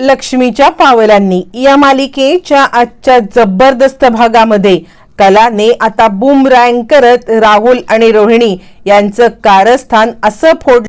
लक्ष्मीच्या पावलांनी या मालिकेच्या आजच्या जबरदस्त भागामध्ये कलाने आता बूमरँग करत राहुल आणि रोहिणी यांचं कारस्थान असं फोड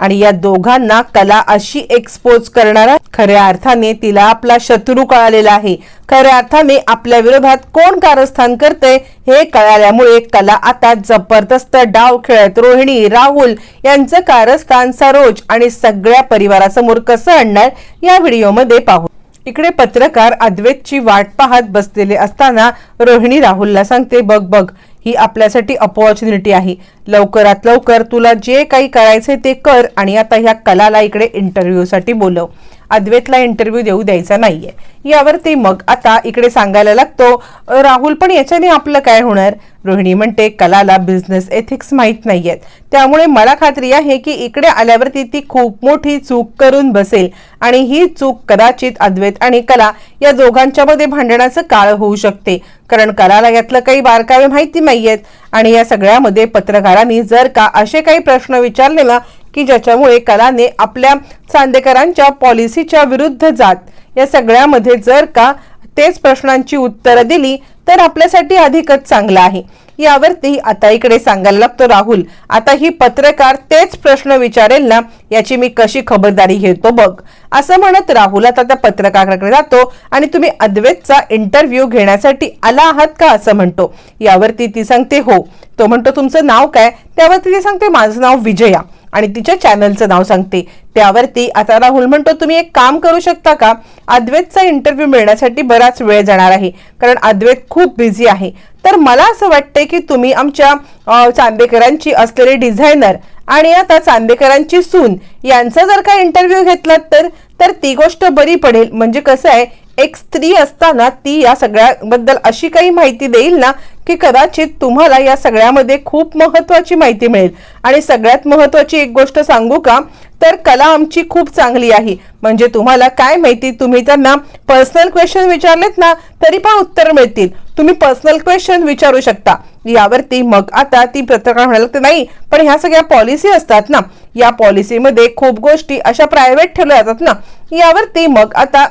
आणि या दोघांना कला अशी एक्सपोज करणारा खऱ्या अर्थाने तिला आपला शत्रू कळालेला आहे. खऱ्या अर्थाने आपल्या विरोधात कोण कारस्थान करते हे कळाल्यामुळे कला आता जबरदस्त डाव खेळत. रोहिणी राहुल यांचं कारस्थान सरोज आणि सगळ्या परिवारासमोर कसं आणणार या व्हिडिओमध्ये पाहू. इकडे पत्रकार अद्वैतची वाट पाहत बसलेले असताना रोहिणी राहुलला सांगते बघ बघ ही आपल्यासाठी अपॉर्च्युनिटी आहे. लवकरात लवकर तुला जे काही करायचे ते कर आणि आता ह्या कलाला इकडे इंटरव्ह्यूसाठी बोलव. अद्वैतला इंटरव्ह्यू देऊ द्यायचा नाहीये. यावरती मग आता इकडे सांगायला लागतो. राहुल पण याच्याने आपलं काय होणार? रोहिणी म्हणते कलाला बिझनेस एथिक्स माहीत नाहीयेत. त्यामुळे मला खात्री आहे की इकडे आल्यावरती ती खूप मोठी चूक करून बसेल. आणि ही चूक कदाचित अद्वैत आणि कला या दोघांच्या मध्ये भांडणाचं काळ होऊ शकते. कारण कलाला यातलं काही बारकावे माहिती नाहीयेत. आणि या सगळ्यामध्ये पत्रकारांनी जर का असे काही प्रश्न विचारले ना की ज्याच्यामुळे कलाने आपल्या चांदेकरांच्या पॉलिसीच्या विरुद्ध जात. या सगळ्यामध्ये जर का तेच प्रश्नांची उत्तरं दिली तर आपल्यासाठी अधिकच चांगलं आहे. यावरती आता इकडे सांगायला लागतो राहुल. आता ही पत्रकार तेच प्रश्न विचारेल ना याची मी कशी खबरदारी घेतो बघ. असं म्हणत राहुल आता त्या पत्रकाराकडे जातो आणि तुम्ही अद्वैतचा इंटरव्ह्यू घेण्यासाठी आला आहात का असं म्हणतो. यावरती ती सांगते हो. तो म्हणतो तुमचं नाव काय? त्यावरती ती सांगते माझं नाव विजया. आणि तिच्या चॅनलचं नाव सांगते. त्यावरती आता राहुल म्हणतो तुम्ही एक काम करू शकता का? अद्वैतचा इंटरव्ह्यू मिळण्यासाठी बराच वेळ जाणार आहे कारण अद्वैत खूप बिझी आहे. तर मला असं वाटतंय की तुम्ही आमच्या चांदेकरांची असलेले डिझायनर आणि आता चांदेकरांची सून यांचा जर का इंटरव्ह्यू घेतलात तर तर ती गोष्ट बरी पडेल. म्हणजे कसं आहे एक स्त्री असताना ती या सगळ्याबद्दल अशी काही माहिती देईल ना की कदाचित तुम्हाला या सगळ्यामध्ये खूप महत्वाची माहिती मिळेल. आणि सगळ्यात महत्वाची एक गोष्ट सांगू का? तर कला आमची खूप चांगली आहे. म्हणजे तुम्हाला काय माहिती? तुम्ही त्यांना पर्सनल क्वेश्चन विचारलेत ना तरी पण उत्तर मिळतील. तुम्ही पर्सनल क्वेश्चन विचारू शकता. यावरती मग आता ती पत्रकार म्हणाल तर नाही पण ह्या सगळ्या पॉलिसी असतात ना या पॉलिसीमध्ये खूप गोष्टी अशा प्रायव्हेट ठेवल्या जातात ना यावरती मग आता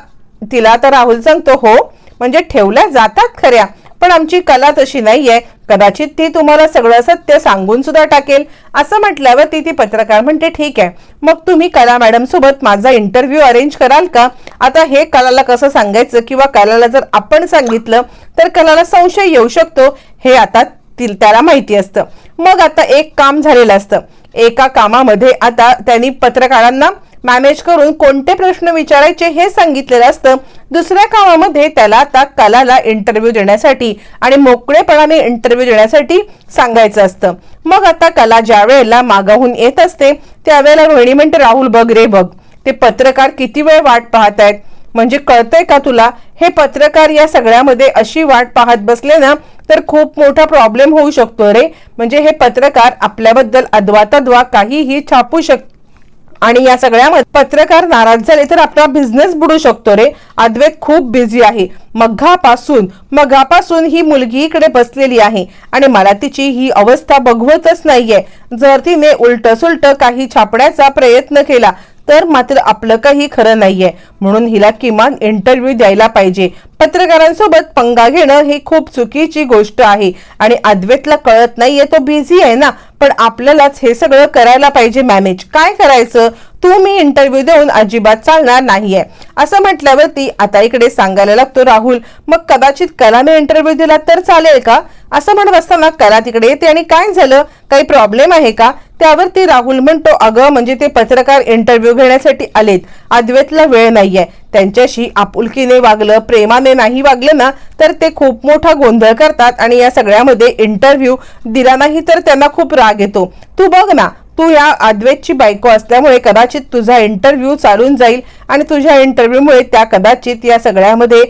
तिला तर राहुल सांगतो हो म्हणजे ठेवल्या जातात खऱ्या पण आमची कला तशी नाहीये. कदाचित ती तुम्हाला सगळं सत्य सांगून सुद्धा टाकेल. असं म्हटल्यावर ती ती पत्रकार म्हणते ठीक आहे मग तुम्ही कला मॅडम सोबत माझा इंटरव्ह्यू अरेंज कराल का? आता हे कलाला कसं सांगायचं किंवा कलाला जर आपण सांगितलं तर कलाला संशय येऊ शकतो. हे आता ती- त्याला माहिती असतं. मग आता एक काम झालेलं असतं. एका कामामध्ये आता त्यांनी पत्रकारांना मॅनेज करून कोणते प्रश्न विचारायचे हे सांगितलेलं असतं. दुसऱ्या कामामध्ये त्याला आता कलाला इंटरव्ह्यू देण्यासाठी आणि मोकळेपणाने इंटरव्ह्यू देण्यासाठी सांगायचं असतं. मग आता कला ज्या वेळेला मागाहून येत असते त्यावेळेला रोहिणी म्हणते राहुल बघ रे बघ. ते पत्रकार किती वेळ वाट पाहत आहेत म्हणजे कळतंय का तुला? हे पत्रकार या सगळ्यामध्ये अशी वाट पाहत बसले ना तर खूप मोठा प्रॉब्लेम होऊ शकतो रे. म्हणजे हे पत्रकार आपल्याबद्दल अद्वातद्वा काहीही छापू शक आणि या सगळ्यामध्ये पत्रकार नाराज झाले तर आपला बिझनेस बुडू शकतो रे. अद्वैत खूप बिझी आहे. मघापासून मघापासून ही मुलगी इकडे बसलेली आहे आणि मला तिची ही अवस्था बघवतच नाहीये. जर तिने उलट सुलट काही छापण्याचा प्रयत्न केला तर मात्र आपलं काही खरं नाहीये. म्हणून हिला किमान इंटरव्ह्यू द्यायला पाहिजे. पत्रकारांसोबत पंगा घेणं ही खूप चुकीची गोष्ट आहे. आणि अद्वैतला कळत नाहीये तो बिझी आहे ना. पण आपल्यालाच हे सगळं करायला पाहिजे मॅनेज काय करायचं? तू मी इंटरव्ह्यू देऊन अजिबात चालणार नाहीये. असं म्हटल्यावरती आता इकडे सांगायला लागतो राहुल मग कदाचित कलाने इंटरव्ह्यू दिला तर चालेल का? असं म्हणत असताना कला तिकडे येते आणि काय झालं? काही प्रॉब्लेम आहे का? त्यावर ते राहुल म्हणतो अगं म्हणजे ते पत्रकार इंटरव्ह्यू घेण्यासाठी आलेत. अद्वैतला वेळ नाहीये. त्यांच्याशी आपुलकीने वागलं प्रेमाने नाही वागलं ना तर ते खूप मोठा गोंधळ करतात आणि या सगळ्यामध्ये इंटरव्ह्यू दिला नाही तर त्यांना खूप राग येतो. तू बघ ना तू या अद्वैतची बायको असल्यामुळे कदाचित तुझा इंटरव्ह्यू चालून जाईल आणि तुझ्या इंटरव्ह्यूमुळे त्या कदाचित या सगळ्यामध्ये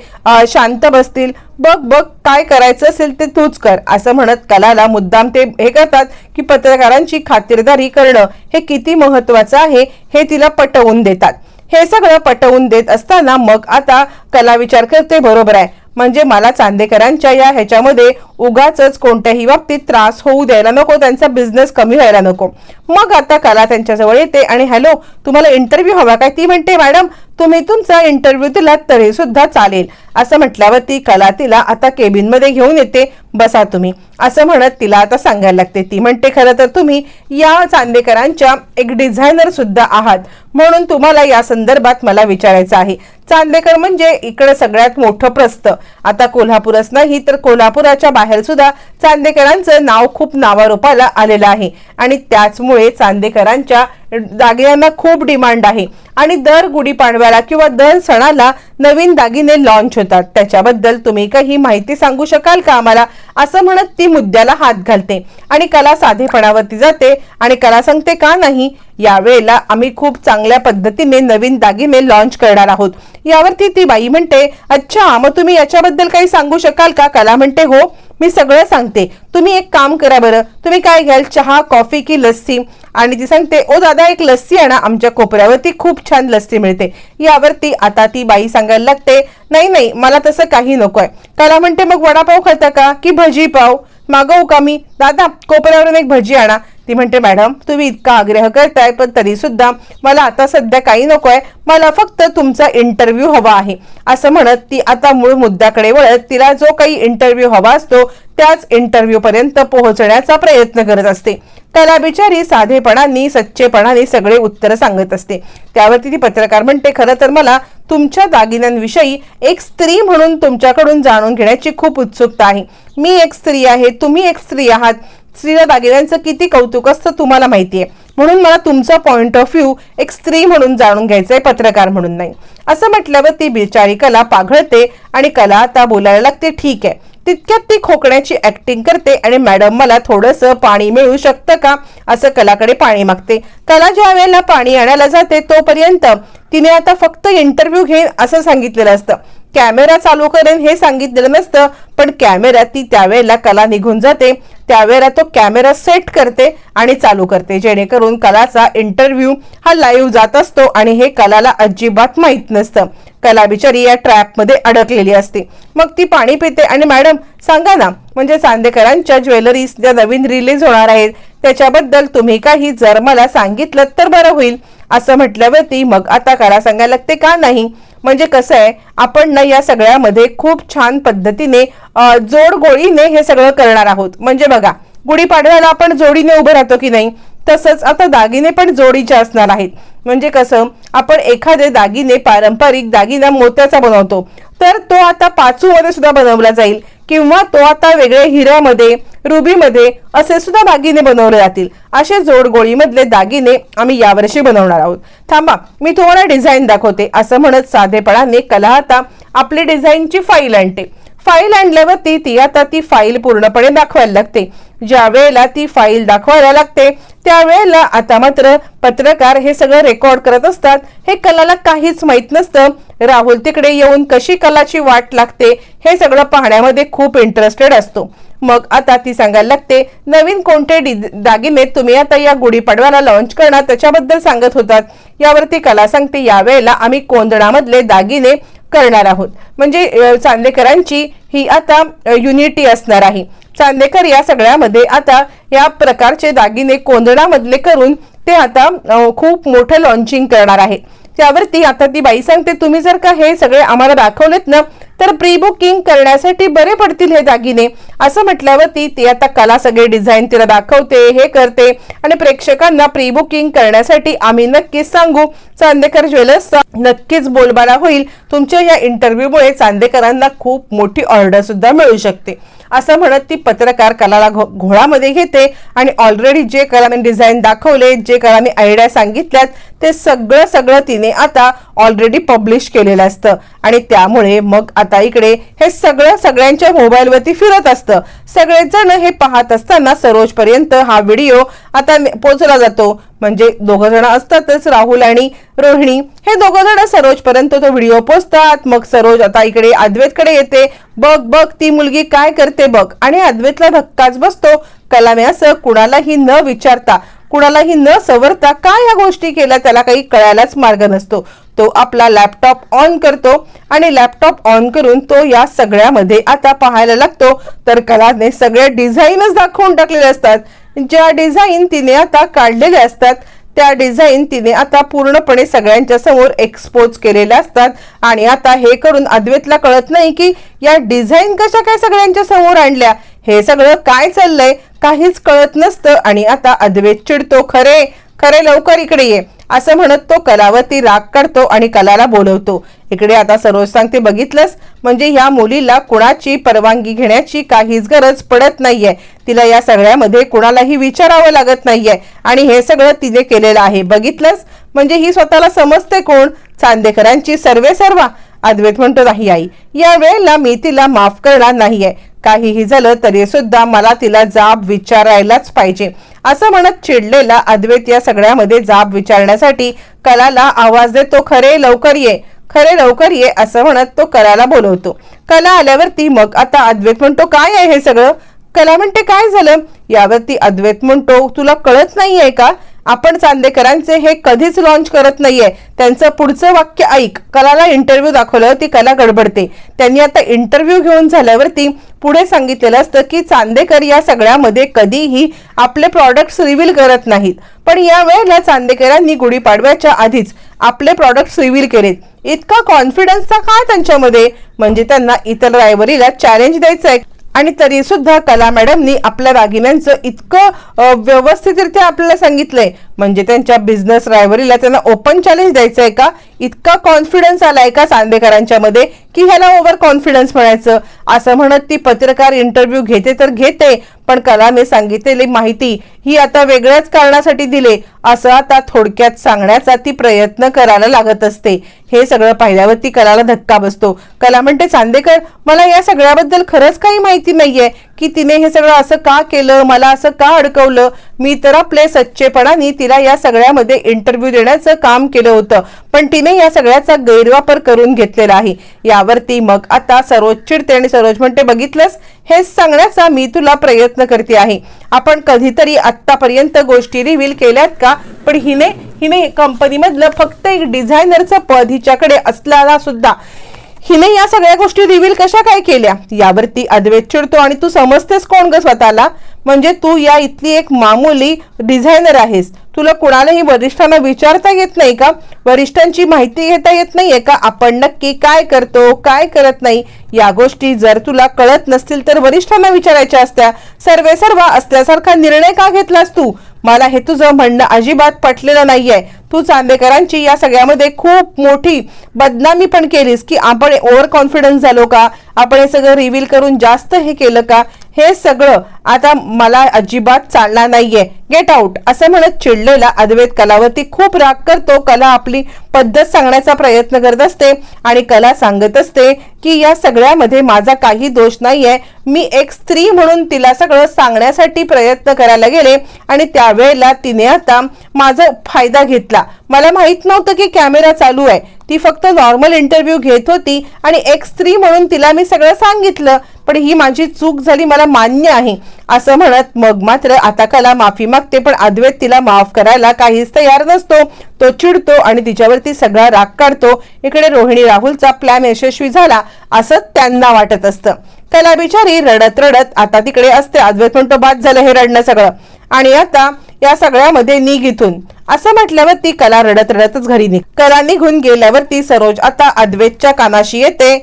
शांत बसतील. बघ बघ काय करायचं असेल ते तूच कर असं म्हणत कलाला मुद्दाम ते हे करतात की पत्रकारांची खातिरदारी करणं हे किती महत्वाचं आहे हे तिला पटवून देतात. हे सगळं पटवून देत असताना मग आता कला विचार करते बरोबर आहे. म्हणजे मला चांदेकरांच्या या ह्याच्यामध्ये उगाच कोणत्याही बाबतीत त्रास होऊ द्यायला नको त्यांचा बिझनेस कमी व्हायला नको. मग आता कला त्यांच्याजवळ येते आणि हॅलो तुम्हाला इंटरव्ह्यू हवा काय? ती म्हणते मॅडम तुम्ही तुमचा इंटरव्ह्यू दिलात तरी सुद्धा चालेल. असं म्हटल्यावर ती कला तिला आता केबिनमध्ये घेऊन येते बसा तुम्ही. असं म्हणत तिला आता सांगायला लागते. ती म्हणते खरं तर तुम्ही या चांदेकरांच्या एक डिझायनर सुद्धा आहात. म्हणून तुम्हाला या संदर्भात मला विचारायचं आहे. चांदेकर म्हणजे इकडे सगळ्यात मोठं प्रस्थ आता कोल्हापूरच नाही तर कोल्हापुराच्या बाहेर सुद्धा चांदेकरांचं नाव खूप नावारूपाला आलेलं आहे. आणि त्याचमुळे चांदेकरांच्या दागिन्यांना खूप डिमांड आहे. आणि दर गुढीपाडव्याला किंवा दर सणाला नवीन दागिने लॉन्च होतात. त्याच्याबद्दल तुम्ही काही माहिती सांगू शकाल का आम्हाला? असं म्हणत ती मुद्द्याला हात घालते आणि कला साधेपणावरती जाते आणि कला सांगते का नाही? यावेळेला आम्ही खूप चांगल्या पद्धतीने नवीन दागिने लॉन्च करणार आहोत. यावरती ती बाई म्हणते अच्छा मग तुम्ही याच्याबद्दल काही सांगू शकाल का? कला म्हणते हो. मी सगळं सांगते. तुम्ही एक काम करा बरं. तुम्ही काय घ्याल? चहा कॉफी की लस्सी? आणि ती सांगते ओ दादा एक लस्सी आणा. आमच्या कोपऱ्यावरती खूप छान लस्सी मिळते. यावरती आता ती बाई सांगायला लागते नाही नाही मला तसं काही नको आहे त्याला म्हणते मग वडापाव खाता का? की भजी पाव? मागवू का मी? दादा कोपऱ्यावरून एक भजी आणा. ती म्हणते मॅडम तुम्ही इतका आग्रह करताय पण तरी सुद्धा मला आता सध्या काही नकोय. मला फक्त तुमचा इंटरव्ह्यू हवा आहे. असं म्हणत ती आता मूळ मुद्द्याकडे वळत तिला जो काही इंटरव्ह्यू हवा असतो त्याच इंटरव्ह्यू पर्यंत पोहोचण्याचा प्रयत्न करत असते. त्याला बिचारी साधेपणाने सच्चेपणाने सगळे उत्तर सांगत असते. त्यावरती ती पत्रकार म्हणते खरं तर मला तुमच्या दागिन्यांविषयी एक स्त्री म्हणून तुमच्याकडून जाणून घेण्याची खूप उत्सुकता आहे. मी एक स्त्री आहे तुम्ही एक स्त्री आहात. स्त्रीला दागिन्यांचं किती कौतुक असतं तुम्हाला माहिती आहे म्हणून मला तुमचा पॉइंट ऑफ व्ह्यू एक स्त्री म्हणून जाणून घ्यायचंय पत्रकार म्हणून नाही. असं म्हटल्यावर ती बिचारी कला पाघळते आणि कला आता बोलायला लागते ठीक आहे. तितक्यात ती खोकण्याची ऍक्टिंग करते आणि मॅडम मला थोडंसं पाणी मिळू शकतं का? असं कलाकडे पाणी मागते. कला ज्या वेळेला पाणी आणायला जाते तोपर्यंत तिने आता फक्त इंटरव्ह्यू घेईन असं सांगितलेलं असतं. कॅमेरा चालू करेन हे सांगितलेलं नसतं पण कॅमेऱ्यात ती त्यावेळेला कला निघून जाते. त्यावेळेला तो कॅमेरा सेट करते आणि चालू करते. जेणेकरून कलाचा इंटरव्ह्यू हा लाईव्ह जात असतो आणि हे कलाला अजिबात माहीत नसतं. कला बिचारी या ट्रॅपमध्ये अडकलेली असते. मग ती पाणी पिते. आणि मॅडम सांगा ना म्हणजे चांदेकरांच्या ज्वेलरीज ज्या नवीन रिलीज होणार आहेत त्याच्याबद्दल तुम्ही काही जर मला सांगितलं तर बरं होईल. असं म्हटल्यावरती मग आता कला सांगायला लागते का नाही? म्हणजे कसं आहे आपण ना या सगळ्यामध्ये खूप छान पद्धतीने जोडगोळीने हे सगळं करणार आहोत. म्हणजे बघा गुढीपाडव्याला आपण जोडीने उभं राहतो की नाही तसंच आता दागिने पण जोडीचे असणार आहेत. म्हणजे कसं आपण एखादे दागिने पारंपरिक दागिना मोत्याचा बनवतो. तर तो आता पाचूमध्ये सुद्धा बनवला जाईल किंवा तो आता वेगळ्या हिऱ्यामध्ये रुबीमध्ये असे सुद्धा दागिने बनवले जातील. असे जोडगोळीमधले दागिने आम्ही यावर्षी बनवणार आहोत. थांबा मी थोडा डिझाईन दाखवते असं म्हणत साधेपणाने कला आता आपली डिझाईनची फाईल आणते. फाईल आणल्यावरती ती आता ती फाईल पूर्णपणे दाखवायला लागते. ज्या वेळेला ती फाईल दाखवायला लागते त्यावेळेला आता मात्र पत्रकार हे सगळं रेकॉर्ड करत असतात. हे कलाला काहीच माहीत नसतं. राहुल तिकडे येऊन कशी कलाची वाट लागते हे सगळं पाहण्यामध्ये खूप इंटरेस्टेड असतो. मग आता ती सांगायला लागते नवीन कोणते दागिने तुम्ही आता या गुढीपाडव्याला लॉन्च करणार त्याच्याबद्दल सांगत होतात. यावरती कला सांगते यावेळेला आम्ही कोंदणामधले दागिने करणार आहोत. म्हणजे चांदेकरांची ही आता युनिटी असणार आहे. चांदेकर या सगळ्यामध्ये आता या प्रकारचे दागिने कोंदणामधले करून ते आता खूप मोठं लॉन्चिंग करणार आहे. त्यावरती आता ती बाई सांगते तुम्ही जर का हे सगळे आम्हाला दाखवलेत ना तर प्री बुकिंग करण्यासाठी बरे पडतील हे दागिने. असं म्हटल्यावरती ती आता कला सगळे डिझाईन तिला दाखवते हे करते. आणि प्रेक्षकांना प्री बुकिंग करण्यासाठी आम्ही नक्कीच सांगू चांदेकर ज्वेलर्सचा नक्कीच बोलबाला होईल. तुमच्या या इंटरव्ह्यूमुळे चांदेकरांना खूप मोठी ऑर्डर सुद्धा मिळू शकते. असं म्हणत ती पत्रकार कलाला घो- घोळामध्ये घेते आणि ऑलरेडी जे कलाने डिझाईन दाखवले जे कलाने आयडिया सांगितल्यात ते सगळं सगळं तिने आता ऑलरेडी पब्लिश केलेलं असतं. आणि त्यामुळे मग आता इकडे हे सगळं सगळ्यांच्या मोबाईलवरती फिरत असतं. सगळेजण हे पाहत असताना सरोजपर्यंत हा व्हिडिओ आता पोचला जातो. म्हणजे दोघ जण असतातच राहुल आणि रोहिणी. हे दोघं जण सरोज पर्यंत तो व्हिडिओ पोचतात. मग सरोज आता इकडे अद्वैतकडे येते. बघ बघ ती मुलगी काय करते बघ. आणि अद्वैतला धक्काच बसतो. कलाने असं कुणालाही न विचारता कुणालाही न सवरता काय या गोष्टी केल्या त्याला काही कळायलाच मार्ग नसतो. तो आपला लॅपटॉप ऑन करतो आणि लॅपटॉप ऑन करून तो या सगळ्यामध्ये आता पाहायला लागतो. तर कलाने सगळे डिझाईनच दाखवून टाकलेले असतात. ज्या डिझाईन तिने आता काढलेल्या असतात त्या डिझाईन तिने आता पूर्णपणे सगळ्यांच्या समोर एक्सपोज केलेल्या असतात. आणि आता हे करून अद्वैतला कळत नाही की या डिझाईन कशा काय सगळ्यांच्या समोर आणल्या. हे सगळं काय चाललंय? काहीच कळत नसतं आणि आता अद्वैत चिडतो खरे खरे लवकर इकडे ये. असं म्हणत तो कलावरती राग काढतो आणि कलाला बोलवतो. इकडे आता सरोज सांगते बघितलंस? म्हणजे या मुलीला कुणाची परवानगी घेण्याची काहीच गरज पडत नाहीये. तिला या सगळ्यामध्ये कुणालाही विचारावं लागत नाहीये. आणि हे सगळं तिने केलेलं आहे. बघितलंस? म्हणजे ही स्वतःला समजते कोण? चांदेकरांची सर्वे सर्वा. अद्वैत म्हणतो नाही आई. या वेळेला मी तिला माफ करणार नाहीये. काहीही झालं तरी सुद्धा मला तिला जाब विचारायलाच पाहिजे. असं म्हणत चिडलेला अद्वैत या सगळ्यामध्ये जाब विचारण्यासाठी कलाला आवाज देतो खरे लवकर ये खरे लवकर ये असं म्हणत तो कलाला बोलवतो. कला आल्यावरती मग आता अद्वैत म्हणतो काय आहे हे सगळं? कला म्हणते काय झालं? यावरती अद्वैत म्हणतो तुला कळत नाहीये का? आपण चांदेकरांचे हे कधीच लॉन्च करत नाहीये. त्यांचं पुढचं वाक्य ऐक. कलाला इंटरव्ह्यू दाखवलं ती कला गडबडते. त्यांनी आता इंटरव्ह्यू घेऊन झाल्यावरती पुढे सांगितलेलं असतं की चांदेकर या सगळ्यामध्ये कधीही आपले प्रॉडक्ट्स रिव्हील करत नाहीत. पण या वेळेला चांदेकरांनी गुढीपाडव्याच्या आधीच आपले प्रॉडक्ट्स रिव्हील केलेत. इतका कॉन्फिडन्सचा काय त्यांच्यामध्ये? म्हणजे त्यांना इतर रायवरीला चॅलेंज द्यायचं आहे आणि तरी सुद्धा कला मॅडमनी आपल्या दागिन्यांचं इतकं व्यवस्थितरित्या आपल्याला सांगितलंय. म्हणजे त्यांच्या बिझनेस रायव्हरीला त्यांना ओपन चॅलेंज द्यायचं आहे का? इतका कॉन्फिडन्स आलाय का चांदेकरांच्या मध्ये? की ह्याला ओव्हर कॉन्फिडन्स म्हणायचं. असं म्हणत ती पत्रकार इंटरव्ह्यू घेते तर घेते पण कलाने सांगितलेली माहिती ही आता वेगळ्याच कारणासाठी दिले असं आता थोडक्यात सांगण्याचा ती प्रयत्न करायला लागत असते. हे सगळं पाहिल्यावर ती कलाला धक्का बसतो. कला म्हणते चांदेकर मला या सगळ्याबद्दल खरंच काही माहिती नाहीये. की तिने हे सगळं असं का केलं? मला असं का अडकवलं? मी तर आपले सच्चेपणाने तिला या सगळ्यामध्ये इंटरव्ह्यू देण्याचं काम केलं होतं. पण तिने या सगळ्याचा गैरवापर करून घेतलेला आहे. यावरती मग आता सरोज चिडते आणि सरोज म्हणते बघितलंस? हेच सांगण्याचा मी तुला प्रयत्न करते आहे. आपण कधीतरी आत्तापर्यंत गोष्टी रिव्हील केल्यात का? पण हिने हिने कंपनीमधलं फक्त एक डिझायनरचं पद हिच्याकडे असल्याला सुद्धा हिने या सगळ्या गोष्टी रिव्हील कशा काय केल्या? यावरती अद्वैत चिडतो आणि तू समजतेस कोण ग स्वतःला? म्हणजे तू या इथली एक मामूली डिझायनर आहेस. तुला कुणालाही वरिष्ठांना विचारता येत नाही का? वरिष्ठांची माहिती घेता येत नाहीये का? आपण नक्की काय करतो काय करत नाही? या गोष्टी जर तुला कळत नसतील तर वरिष्ठांना विचारायच्या असत्या. सर्वे सर्वा असल्यासारखा निर्णय का घेतलास तू? मला हे तुझं म्हणणं अजिबात पटलेलं नाहीये. तू चांदेकरांची या सगळ्यामध्ये खूप मोठी बदनामी पण केलीस की आपण ओव्हर कॉन्फिडन्स झालो का? आपण हे सगळं रिव्हील करून जास्त हे केलं का? हे सगळं आता मला अजिबात चालणार नाहीये. गेट आउट असं म्हणत चिडलेला अद्वैत कलावरती खूप राग करतो. कला आपली पद्धत सांगण्याचा प्रयत्न करत असते आणि कला सांगत असते की या सगळ्यामध्ये माझा काही दोष नाहीये. मी एक स्त्री म्हणून तिला सगळं सांगण्यासाठी प्रयत्न करायला गेले आणि त्यावेळेला तिने आता माझा फायदा घेतला. मला माहीत नव्हतं की कॅमेरा चालू आहे. ती फक्त नॉर्मल इंटरव्ह्यू घेत होती आणि एक स्त्री म्हणून तिला मी सगळं सांगितलं. पण ही माझी चूक झाली मला मान्य आहे. असं म्हणत मग मात्र आता कला माफी मागते पण अद्वैत तिला माफ करायला काहीच तयार नसतो. तो चिडतो आणि तिच्यावरती सगळा राग काढतो. इकडे रोहिणी राहुलचा प्लॅन यशस्वी झाला असं त्यांना वाटत असतं. कला बिचारी रडत रडत आता तिकडे असते. अद्वैत म्हणतो बाद झालं हे रडणं सगळं. आणि आता या सगळ्यामध्ये निघ इथून. असं म्हटल्यावर ती कला रडत रडतच घरी निघ. कला निघून गेल्यावर ती सरोज आता अद्वैतच्या कानाशी येते.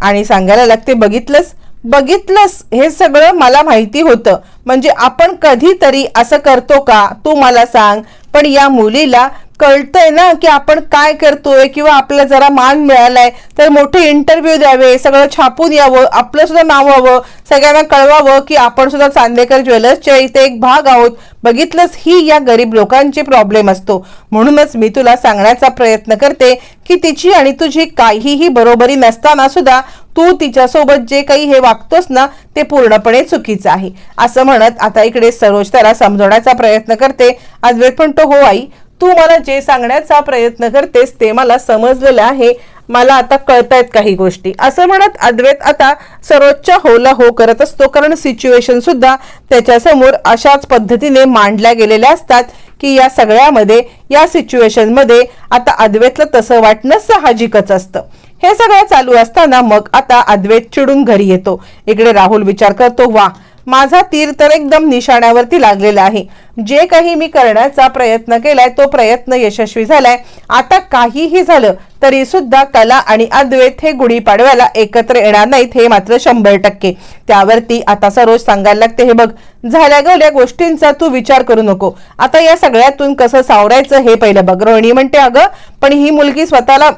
आणि सांगायला लागते बघितलंच बघितलंस हे सगळं मला माहिती होतं. म्हणजे आपण कधीतरी असं करतो का? तू मला सांग. पण या मुलीला कळतंय ना की आपण काय करतोय किंवा आपल्याला जरा मान मिळालाय तर मोठे इंटरव्ह्यू द्यावे सगळं छापून यावं आपलं सुद्धा नाव व्हावं सगळ्यांना कळवावं की आपण सुद्धा चांदेकर ज्वेलर्सच्या इथे एक भाग आहोत. बघितलंच ही या गरीब लोकांची प्रॉब्लेम असतो. म्हणूनच मी तुला सांगण्याचा प्रयत्न करते की तिची आणि तुझी काहीही बरोबरी नसताना सुद्धा तू तिच्यासोबत जे काही हे वागतोस ना ते पूर्णपणे चुकीचं आहे. असं म्हणत आता इकडे सरोज त्याला समजवण्याचा प्रयत्न करते. अद्वैत म्हणतो हो आई. तू मला जे सांगण्याचा प्रयत्न करतेस ते मला समजलेलं आहे. मला आता कळतायत काही गोष्टी. असं म्हणत अद्वैत आता सर्वोच्च होला हो करत असतो. कारण सिच्युएशन सुद्धा त्याच्यासमोर अशाच पद्धतीने मांडल्या गेलेल्या असतात की या सगळ्यामध्ये या सिच्युएशनमध्ये आता अद्वैतला तसं वाटणं साहजिकच असतं. हे सगळं चालू असताना मग आता अद्वैत चिडून घरी येतो. इकडे राहुल विचार करतो वा माझा तीर तर एकदम निशाण्यावरती लागलेला आहे. जे काही मी करण्याचा प्रयत्न केलाय तो प्रयत्न यशस्वी झालाय. आता काहीही झालं तरी सुद्धा कला आणि अद्वैत हे गुढीपाडव्याला एकत्र येणार नाहीत हे मात्र शंभर टक्के. त्यावरती आता सरोज सांगायला लागते हे बघ झाल्या गेल्या गोष्टींचा तू विचार करू नको. आता या सगळ्यातून कसं सावरायचं हे पहिलं बघ. रोहिणी म्हणते अगं पण ही मुलगी स्वतःला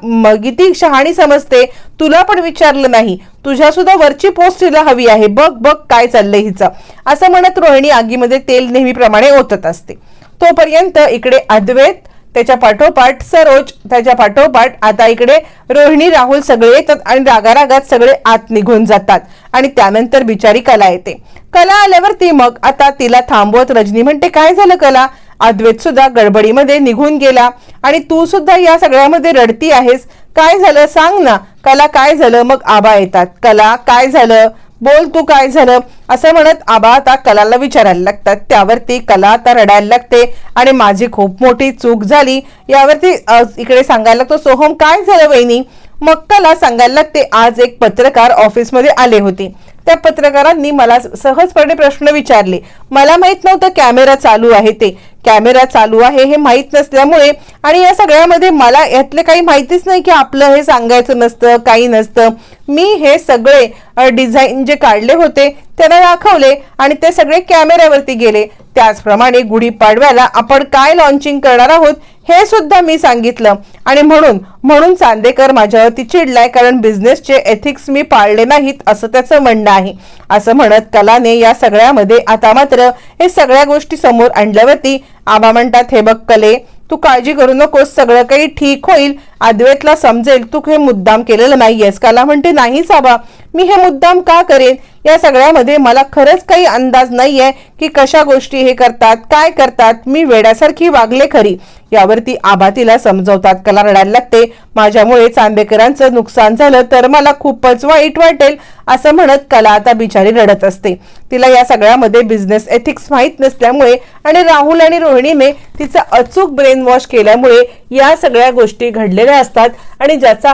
किती शहाणी समजते. तुला पण विचारलं नाही. तुझ्या सुद्धा वरची पोस्ट तिला हवी आहे. बघ बघ काय चाललंय हिचं. असं म्हणत रोहिणी आगीमध्ये तेल नेहमीप्रमाणे ओतत असते. तोपर्यंत इकडे अद्वैत त्याच्या पाठोपाठ सरोज त्याच्या पाठोपाठ आता इकडे रोहिणी राहुल सगळे येतात आणि रागारागात सगळे आत निघून जातात. आणि त्यानंतर बिचारी कला येते. कला आल्यावर ती मग आता तिला थांबवत रजनी म्हणते काय झालं कला? अद्वैत सुद्धा गडबडीमध्ये निघून गेला. आणि तू सुद्धा या सगळ्यामध्ये रडती आहेस. काय झालं? सांग ना. कला काय झालं? मग आबा येतात. कला काय झालं? बोल तू काय झालं? असं म्हणत आबा आता कलाला विचारायला लागतात. त्यावरती कला आता रडायला लागते आणि माझी खूप मोठी चूक झाली. यावरती इकडे सांगायला लागतो सोहम काय झालं वहिनी? मग कला सांगायला लागते आज एक पत्रकार ऑफिसमध्ये आले होते. त्या पत्रकारांनी मला सहजपणे प्रश्न विचारले. मला माहीत नव्हतं कॅमेरा चालू आहे ते. कॅमेरा चालू आहे हे माहीत नसल्यामुळे आणि या सगळ्यामध्ये मला यातले काही माहितीच नाही की आपलं हे सांगायचं नसतं काही नसतं. मी हे सगळे डिझाईन जे काढले होते त्यांना दाखवले आणि ते सगळे कॅमेऱ्यावरती गेले. त्याचप्रमाणे गुढीपाडव्याला आपण काय लॉन्चिंग करणार आहोत हे सुद्धा मी सांगितलं. आणि म्हणून म्हणून चांदेकर माझ्यावरती चिडलाय कारण बिझनेसचे एथिक्स मी पाळले नाहीत असं त्याचं म्हणणं आहे. असं म्हणत कलाने या सगळ्यामध्ये आता मात्र हे सगळ्या गोष्टी समोर आणल्यावरती आबा म्हणतात हे बघ कले तू काळजी करू नकोस सगळं काही ठीक होईल. अद्वैतला समजेल तू हे मुद्दाम केलेलं नाहीयेस. काला म्हणते नाही साबा मी हे मुद्दाम का करेन? या सगळ्यामध्ये मला खरंच काही अंदाज नाहीये की कशा गोष्टी हे करतात काय करतात. मी वेड्यासारखी वागले खरी. यावरती आबा तिला समजवतात कला रडायला लागते माझ्यामुळे चांदेकरांचं नुकसान झालं तर मला खूपच वाईट वाटेल असं म्हणत कला आता बिचारी रडत असते. तिला या सगळ्यामध्ये बिझनेस एथिक्स माहीत नसल्यामुळे आणि राहुल आणि रोहिणीने तिचा अचूक ब्रेन वॉश केल्यामुळे या सगळ्या गोष्टी घडलेल्या असतात आणि ज्याचा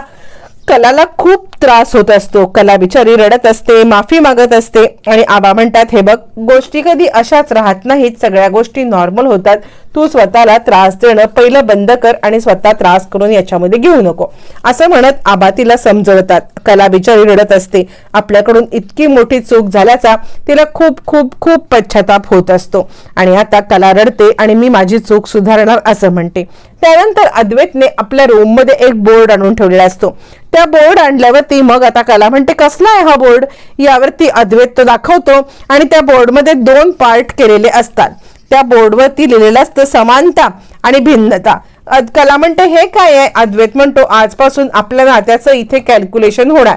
कलाला खूप त्रास होत असतो. कला बिचारी रडत असते माफी मागत असते आणि आबा म्हणतात हे बघ गोष्टी कधी अशाच राहत नाहीत. सगळ्या गोष्टी नॉर्मल होतात. तू स्वतःला त्रास देणं पहिलं बंद कर आणि स्वतः त्रास करून याच्यामध्ये घेऊ नको. असं म्हणत आबा तिला समजवतात. कला बिचारी रडत असते. आपल्याकडून इतकी मोठी चूक झाल्याचा तिला खूप खूप खूप पश्चाताप होत असतो. आणि आता कला रडते आणि मी माझी चूक सुधारणार असं म्हणते. त्यानंतर अद्वैतने आपल्या रूममध्ये एक बोर्ड आणून ठेवलेला असतो. त्या बोर्ड आणल्यावरती मग आता कला म्हणते कसला आहे हा बोर्ड यावरती अद्वैत तो दाखवतो आणि त्या बोर्डमध्ये दोन पार्ट केलेले असतात. त्या बोर्डवरती लिहिलेलं असतं समानता आणि भिन्नता. अद- कला म्हणतं हे काय आहे? अद्वैत म्हणतो आजपासून आपल्या नात्याचं इथे कॅल्क्युलेशन होणार.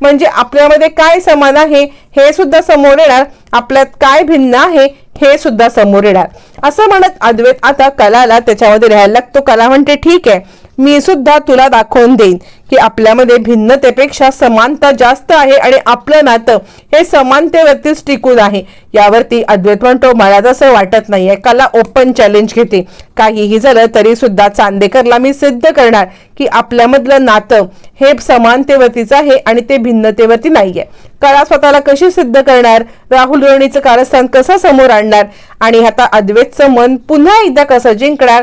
म्हणजे आपल्यामध्ये काय समान आहे हे सुद्धा समोर येणार. आपल्यात काय भिन्न आहे हे सुद्धा समोर येणार. असं म्हणत अद्वैत आता कलाला त्याच्यामध्ये राहायला लागतो. कला म्हणते ठीक आहे मी सुद्धा तुला दाखवून देईन की आपल्यामध्ये भिन्नतेपेक्षा समानता जास्त आहे आणि आपलं नातं हे समानतेवरतीच टिकून आहे. यावरती अद्वैत म्हणतो मला तसं वाटत नाहीये. कला ओपन चॅलेंज घेते. काहीही झालं तरी सुद्धा चांदेकरला मी सिद्ध करणार की आपल्यामधलं नातं हे समानतेवरतीच आहे आणि ते भिन्नतेवरती नाहीये. कला स्वतःला कशी सिद्ध करणार? राहुल रोणीचं कारस्थान कसं समोर आणणार? आणि आता अद्वैतचं मन पुन्हा एकदा कसं जिंकणार?